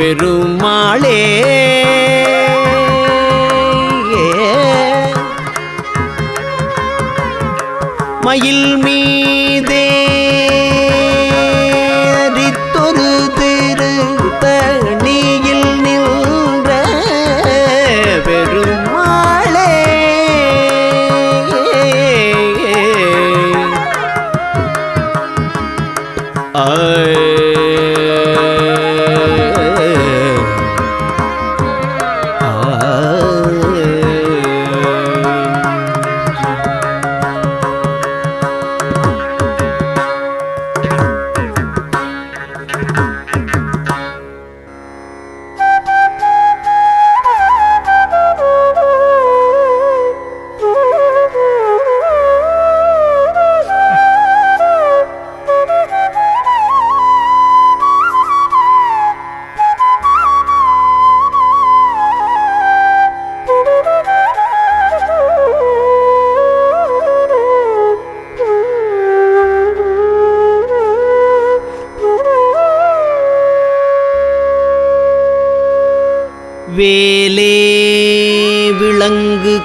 பெருமாளே. மயில்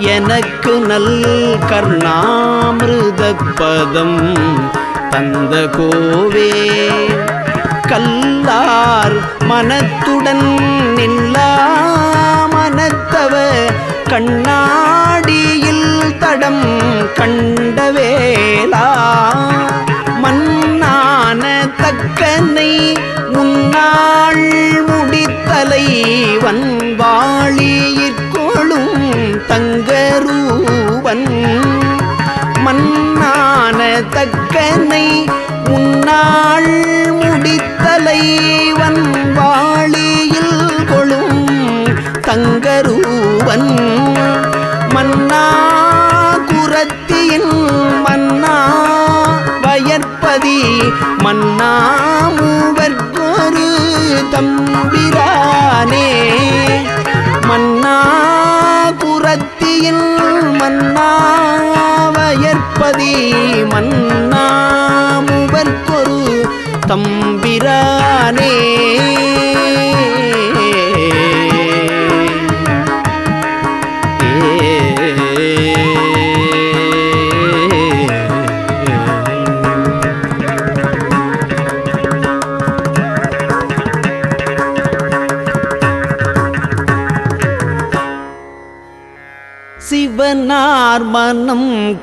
எனக்கு நல் கர்ணாமிருத பதம் தந்த கோவே. கல்லார் மனத்துடன் நில்லா மனத்தவ கண்ணாடியில் தடம் கண்டவேலா தக்கனை உன்னாள் முடித்தலை வன்வாளியில் கொழும் தங்கரூவன். மன்னா குரத்தியின் மன்னா வயற்பதி மன்னா மூவர்க்கொரு தம்பிரானே. மன்னா குரத்தியின் மன்னா வயற்பதி மன்னாமுவன் பொரு தம்பிரானே.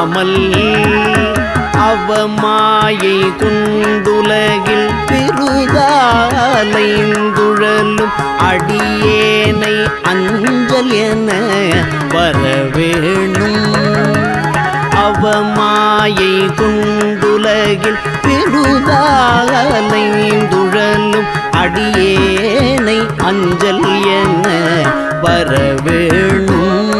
நினையாமல் அவமாயை கொண்டுலகில் பெரு பெருதாலைந்துழலும் அடியேனை அஞ்சல் என வரவேணும். அவமாயை கொண்டுலகில் பெருதாலைந்துழலும் அடியேனை அஞ்சல் என வரவேணும்.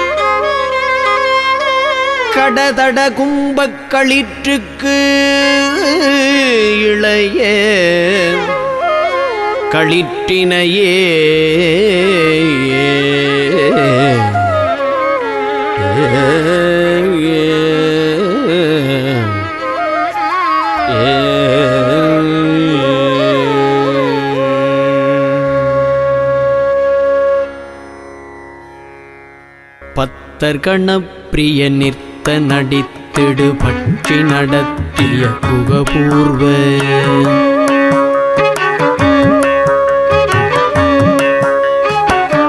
கடதட கும்பக்களிற்றுக்கு இளைய. களிற்றினையே. பத்தர்கணப்பிரிய கணப்பிரிய நடித்த நடித்திடு பற்றி நடத்திய புகபூர்வ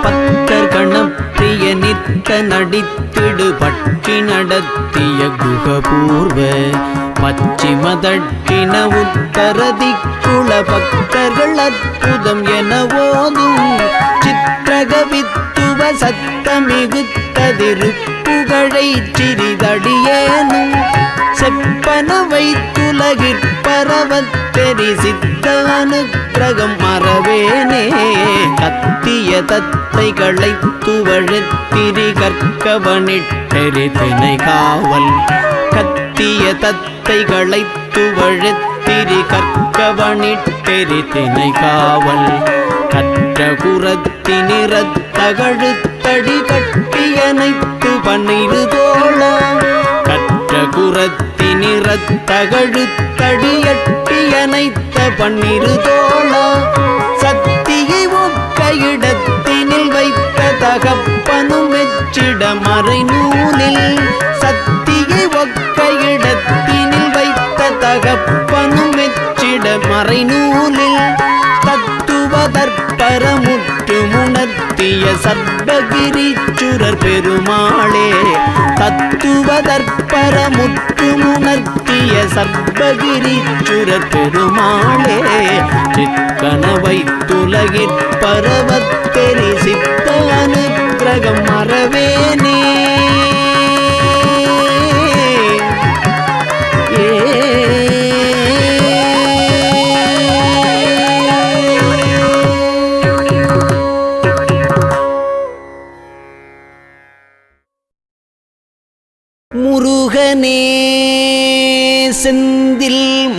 பத்தர் நித்த நடித்திடு பற்றி நடத்திய குகபூர்வ பச்சிம தட்சிண உத்தரதிக்குள பக்தர்கள் அற்புதம் என ஓதும் சித்திரகவித்துவ சத்தமிகுத்ததிருப்புகழை சிறிதடியேனும் செப்பன வைத்துலகிற்பரவத் தெரிசித்த அனுக்கிரகம் மறவேனே. கத்திய தத்தைகளை துவழத்திரி கற்கவனிட்டெறி தினை காவல். கத்திய தத்தைகளை துவழத்திரி கற்கவனிட்டெறி தினை காவல். கற்ற குரத்தினிறத்தகழுத்தடி கட்டியனைத்து பன்னிரு தோழ கற்ற குரத்தி குரத்தினிறத்தகழுத்தடியட்டியனைத்த பன்னிரு தோழ சக்தியை ஒக்க இடத்தினில் வைத்த தகப்பனும் மெச்சிட மறை நூலில். சக்தியை ஒக்க இடத்தினில் வைத்த தகப்பனும் மெச்சிட மறை நூலில். தத்துவதற்பரமுற்று முணர்த்திய சர்வகிரிச்சுரர் பெருமாளே தத்துவதற்பரமுற்று முணர்த்திய சர்வகிரிச்சுரர் பெருமாளே சிக்கனவை துலகிற் பரவத்தெரி சித்த அனுக்கிரகம் மறவேனே.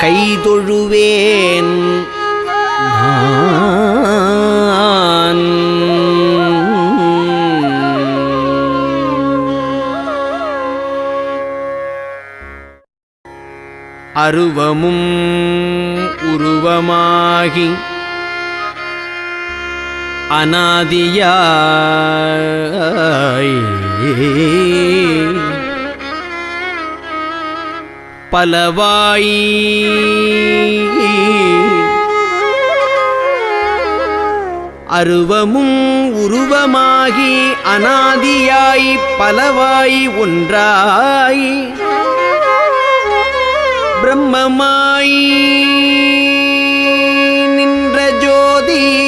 கைதொழுவேன் அருவமும் உருவமாகி அனாதியாய். பலவாய். அருவமும் உருவமாகி அனாதியாய் பலவாய் ஒன்றாய். பிரம்மமாய் நின்ற ஜோதி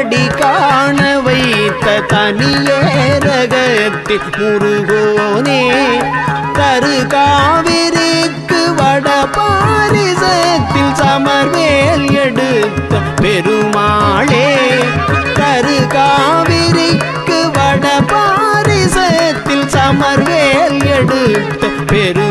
வைத்த தனியேரகத்தின் முருகோனே தரு காவிரிக்கு வட பாரிசத்தில் சமர்வேல் எடுத்த பெருமாளே தரு காவிரிக்கு வட பாரிசத்தில் சமர்வேல் எடுத்த பெரு